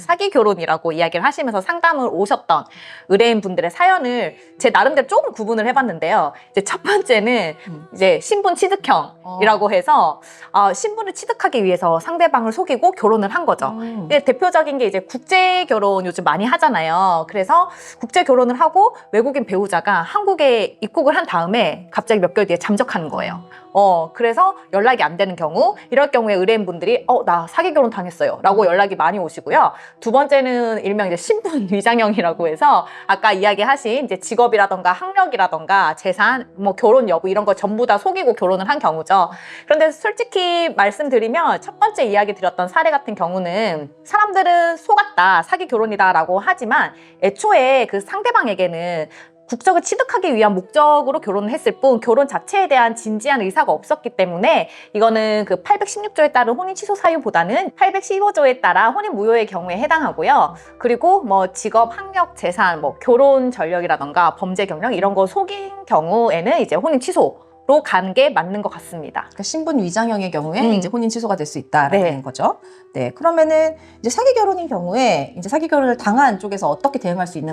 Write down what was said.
사기 결혼이라고 이야기를 하시면서 상담을 오셨던 의뢰인 분들의 사연을 제 나름대로 조금 구분을 해봤는데요. 이제 첫 번째는 음. 이제 신분 취득형이라고 해서 아, 신분을 취득하기 위해서 상대방을 속이고 결혼을 한 거죠. 음. 근데 대표적인 게 이제 국제 결혼 요즘 많이 하잖아요. 그래서 국제 결혼을 하고 외국인 배우자가 한국에 입국을 한 다음에 갑자기 몇 개월 뒤에 잠적하는 거예요. 어, 그래서 연락이 안 되는 경우, 이럴 경우에 의뢰인분들이, 어, 나 사기 결혼 당했어요. 라고 연락이 많이 오시고요. 두 번째는 일명 이제 신분 위장형이라고 해서 아까 이야기하신 이제 직업이라던가 학력이라던가 재산, 뭐 결혼 여부 이런 거 전부 다 속이고 결혼을 한 경우죠. 그런데 솔직히 말씀드리면 첫 번째 이야기 드렸던 사례 같은 경우는 사람들은 속았다, 사기 결혼이다라고 하지만 애초에 그 상대방에게는 국적을 취득하기 위한 목적으로 결혼을 했을 뿐 결혼 자체에 대한 진지한 의사가 없었기 때문에 이거는 그 816조에 따른 혼인 취소 사유보다는 815조에 따라 혼인 무효의 경우에 해당하고요. 그리고 뭐 직업, 학력, 재산, 뭐 결혼 전력이라던가 범죄 경력 이런 거 속인 경우에는 이제 혼인 취소로 가는 게 맞는 것 같습니다. 그러니까 신분 위장형의 경우에 음. 이제 혼인 취소가 될 수 있다라는 네. 거죠. 네, 그러면은 이제 사기 결혼인 경우에 이제 사기 결혼을 당한 쪽에서 어떻게 대응할 수 있는